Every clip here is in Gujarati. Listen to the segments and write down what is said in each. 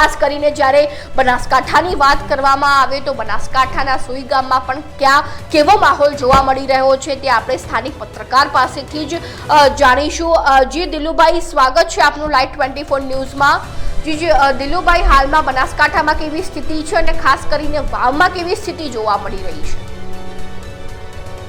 ખાસ કરીને જ્યારે બનાસકાંઠાની વાત કરવામાં આવે તો બનાસકાંઠાના સુઈ ગામમાં પણ ક્યાં કેવો માહોલ જોવા મળી રહ્યો છે તે આપણે સ્થાનિક પત્રકાર પાસેથી જ જાણીશું. જી દિલુભાઈ સ્વાગત છે આપનું લાઈવ ટ્વેન્ટી ફોર ન્યૂઝમાં. જી જી દિલુભાઈ હાલમાં બનાસકાંઠામાં કેવી સ્થિતિ છે અને ખાસ કરીને વાવમાં કેવી સ્થિતિ જોવા મળી રહી છે?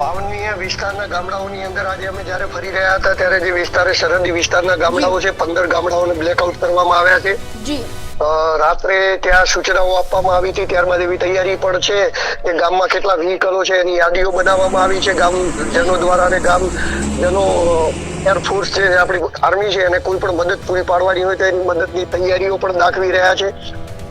પાવનીય વિસ્તારના ગામડાઓની અંદર આજે અમે જ્યારે ફરી રહ્યા હતા ત્યારે જે વિસ્તારે સરહદી વિસ્તારના ગામડાઓ છે પંદર ગામડાઓને બ્લેકઆઉટ કરવામાં આવ્યા છે. જી. રાત્રે ત્યાં સૂચનાઓ આપવામાં આવી હતી. ત્યારબાદ એવી તૈયારી પણ છે કે ગામમાં કેટલા વ્હીકલો છે, એની યાદીઓ બનાવવામાં આવી છે. ગામજનો દ્વારા અને ગામજનો એરફોર્સ છે, આપણી આર્મી છે, એને કોઈ પણ મદદ પૂરી પાડવાની હોય તો એની મદદની તૈયારીઓ પણ દાખવી રહ્યા છે.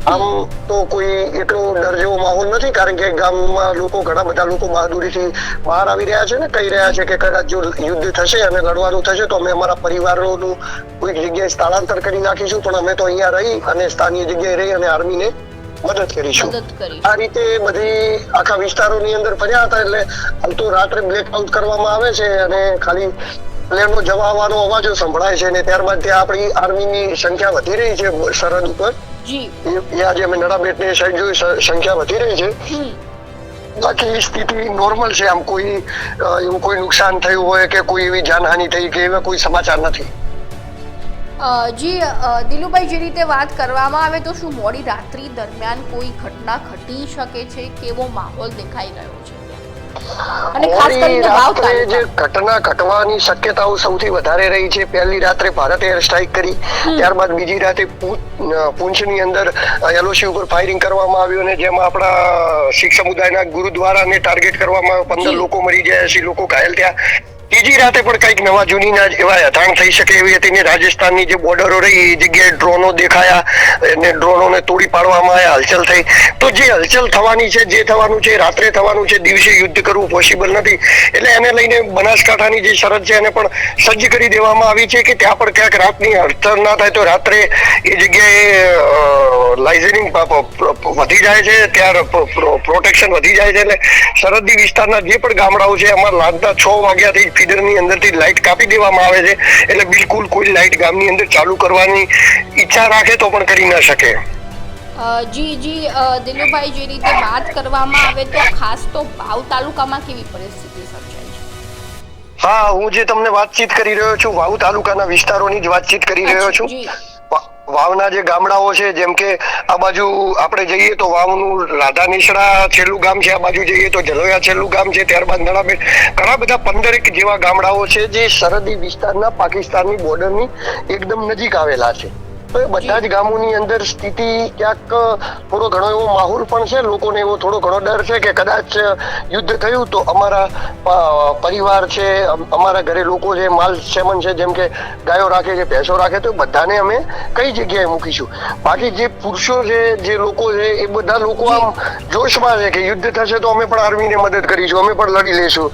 આમ તો કોઈ એટલો ડર જેવો માહોલ નથી કારણ કે ગામમાં લોકો ઘણા બધા લોકો બહાદુરીથી બહાર આવી રહ્યા છે ને કહી રહ્યા છે કે કદાચ જો યુદ્ધ થશે અને લડવાનું થશે તો અમે અમારા પરિવારોનું કોઈક જગ્યાએ સ્થળાંતર કરી નાખીશું પણ અમે તો અહીંયા રહી અને સ્થાનિય જગ્યાએ રહી અને આર્મીને મદદ કરીશું. આ રીતે બધી આખા વિસ્તારોની અંદર ફર્યા હતા એટલે હાલ તો રાત્રે બ્લેકઆઉટ કરવામાં આવે છે અને ખાલી પ્લેનનો આવવાનો અવાજો સંભળાય છે ને ત્યારબાદ ત્યાં આપણી આર્મીની સંખ્યા વધી રહી છે સરહદ ઉપર. જી. એ- આજે અમે નડાબેટની સાઈડ જોઈ સંખ્યા વધી રહી છે. બાકી સ્થિતિ નોર્મલ છે આમ કોઈ એવું કોઈ નુકસાન થયું હોય કે કોઈ એવી જાનહાનિ થઈ કે એવા કોઈ સમાચાર નથી. જી દિલુભાઈ જે રીતે વાત કરવામાં આવે તો શું મોડી રાત્રિ દરમિયાન કોઈ ઘટના ઘટી શકે છે? કેવો માહોલ દેખાઈ રહ્યો છે? અને ખાસ કરીને વાવ જે ઘટના ઘટવાની શક્યતાઓ સૌથી વધારે રહી છે પહેલી રાત્રે ભારતે એર સ્ટ્રાઇક કરી ત્યારબાદ બીજી રાતે પૂંછની અંદર એલઓસી ઉપર ફાયરિંગ કરવામાં આવ્યું અને જેમાં આપણા શીખ સમુદાયના ગુરુદ્વારાને ટાર્ગેટ કરવામાં આવ્યો પંદર લોકો મરી ગયા એસી લોકો ઘાયલ થયા. ત્રીજી રાતે પણ કંઈક નવા જૂનીના એવા અથાણ થઈ શકે એવી હતી ને રાજસ્થાનની જે બોર્ડરો રહી, એ જગ્યાએ ડ્રોનો દેખાયા, અને ડ્રોનોને તોડી પાડવામાં આવ્યા હલચલ થઈ. તો જે હલચલ થવાની છે, જે થવાનું છે, રાત્રે થવાનું છે, દિવસે યુદ્ધ કરવું પોસિબલ નથી. એટલે એને લઈને બનાસકાંઠાની જે શરત છે, એને પણ સજ્જ કરી દેવામાં આવી છે કે ત્યાં પણ ક્યાંક રાતની અડચણ ના થાય, તો રાત્રે એ જગ્યાએ લાઇઝનિંગ વધી જાય છે, ત્યાં પ્રોટેક્શન વધી જાય છે. એટલે સરહદી વિસ્તારના જે પણ ગામડાઓ છે, એમાં રાતના છ વાગ્યાથી ફીડરની અંદરથી લાઇટ કાપી દેવામાં આવે છે. એટલે બિલકુલ કોઈ લાઇટ ગામની અંદર ચાલુ કરવાની ઈચ્છા રાખે તો પણ કરી ન શકે. જી જી દિલુભાઈ જે રીતે વાત કરવામાં આવે તો ખાસ તો વાવ તાલુકામાં કેવી પરિસ્થિતિ સર્જાય છે? હા હું જે તમને વાતચીત કરી રહ્યો છું વાવ તાલુકાના વિસ્તારોની જ વાતચીત કરી રહ્યો છું. વાવના જે ગામડાઓ છે, જેમ કે આ બાજુ આપણે જઈએ તો વાવનું રાધા નિશળા છેલ્લું ગામ છે, આ બાજુ જઈએ તો જલોયા છેલ્લું ગામ છે, ત્યારબાદ નડાબેટ ઘણા બધા પંદરેક જેવા ગામડાઓ છે, જે સરહદી વિસ્તારના પાકિસ્તાનની બોર્ડરની એકદમ નજીક આવેલા છે. તો એ બધા જ ગામોની અંદર સ્થિતિ ક્યાંક થોડો ઘણો એવો માહોલ પણ છે. લોકોને એવો થોડો ઘણો ડર છે કે કદાચ યુદ્ધ થયું તો અમારા પરિવાર છે, અમ- અમારા ઘરે લોકો છે, માલ સેમન છે, જેમ કે ગાયો રાખે છે, ભેંસો રાખે, તો બધાને અમે કઈ જગ્યાએ મૂકીશું? બાકી જે પુરુષો છે, જે લોકો છે, એ બધા લોકો આમ જોશમાં છે કે યુદ્ધ થશે તો અમે પણ આર્મીને મદદ કરીશું, અમે પણ લડી લઈશું.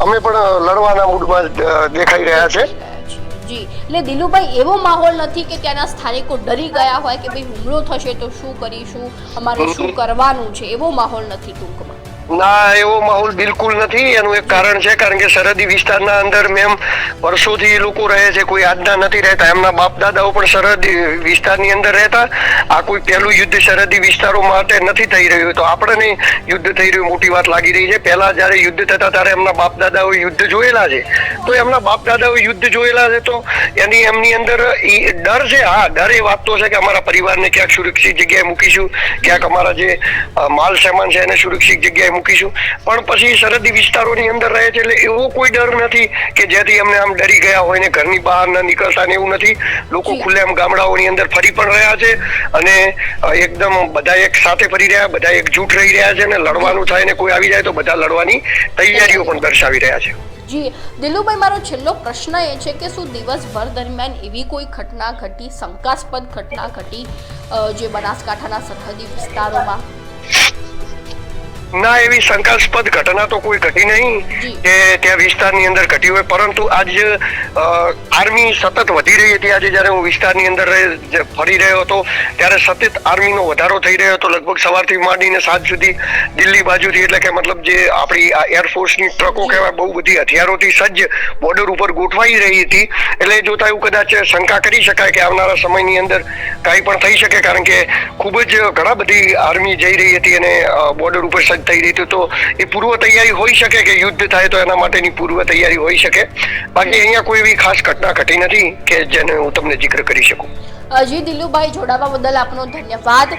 અમે પણ લડવાના મૂડમાં દેખાઈ રહ્યા છે. જી. એટલે દિલુભાઈ એવો માહોલ નથી કે ત્યાંના સ્થાનિકો ડરી ગયા હોય કે ભાઈ હુમલો થશે તો શું કરીશું? અમારે શું કરવાનું છે? એવો માહોલ નથી ટૂંકમાં. ના, એવો માહોલ બિલકુલ નથી. એનું એક કારણ છે, કારણ કે સરહદી વિસ્તારના અંદર મેમ વર્ષોથી લોકો રહે છે, કોઈ આજના નથી રહેતા. એમના બાપ દાદાઓ પણ સરહદી વિસ્તારની અંદર રહેતા. આ કોઈ પહેલું યુદ્ધ સરહદી વિસ્તારો માટે નથી થઈ રહ્યું. તો આપણને યુદ્ધ થઈ રહ્યું, મોટી વાત લાગી રહી છે. પહેલા જ્યારે યુદ્ધ થતા, ત્યારે એમના બાપ દાદાઓ યુદ્ધ જોયેલા છે. તો એમના બાપ દાદાઓ યુદ્ધ જોયેલા છે, તો એની, એમની અંદર ડર છે. હા, ડર એ વાત તો છે કે અમારા પરિવારને ક્યાંક સુરક્ષિત જગ્યાએ મૂકીશું. ક્યાંક અમારા જે માલ સામાન છે, એને સુરક્ષિત જગ્યાએ મૂકીશું. પણ પછી સરહદી વિસ્તારોની અંદર રહે છે એટલે એવો કોઈ ડર નથી કે જેથી અમને આમ ડરી ગયા હોય ને ઘરની બહાર ન નીકળતા ને એવું નથી. લોકો. ખુલ્લેઆમ ગામડાઓની અંદર ફરી પણ રહ્યા છે અને એકદમ બધા એક સાથે ફરી રહ્યા બધા એકજૂટ રહી રહ્યા છે અને લડવાનું થાય ને કોઈ આવી જાય તો બધા લડવાની તૈયારીઓ પણ દર્શાવી રહ્યા છે. જી. દિલુભાઈ મારો છેલ્લો પ્રશ્ન એ છે કે શું દિવસભર દરમિયાન એવી કોઈ ઘટના ઘટી શંકાસ્પદ ઘટના ઘટી જે બનાસકાંઠાના સરહદી વિસ્તારોમાં? ના એવી શંકાસ્પદ ઘટના તો કોઈ ઘટી નહીં. કે ત્યાં વિસ્તારની અંદર ઘટી હોય. પરંતુ આજ આર્મી સતત વધી રહી હતી. આજે જ્યારે હું વિસ્તારની અંદર ફરી રહ્યો હતો ત્યારે સતત આર્મીનો વધારો થઈ રહ્યો હતો. લગભગ સવારથી માંડીને સાંજ સુધી દિલ્હી બાજુથી એટલે કે મતલબ જે આપણી આ એરફોર્સની ટ્રકો કહેવાય બહુ બધી હથિયારોથી સજ્જ બોર્ડર ઉપર ગોઠવાઈ રહી હતી. એટલે જોતા એવું કદાચ શંકા કરી શકાય કે આવનારા સમયની અંદર કાંઈ પણ થઈ શકે કારણ કે ખૂબ જ ઘણા બધી આર્મી જઈ રહી હતી અને બોર્ડર ઉપર સજ્જ થઈ રહી હતી તો એ પૂર્વ તૈયારી હોઈ શકે કે યુદ્ધ થાય તો એના માટેની પૂર્વ તૈયારી હોઈ શકે. બાકી અહીંયા કોઈ એવી ખાસ ઘટના ઘટી નથી કે જેને હું તમને જિક્ર કરી શકું. અ, જી દિલુભાઈ જોડાવા બદલ આપનો ધન્યવાદ.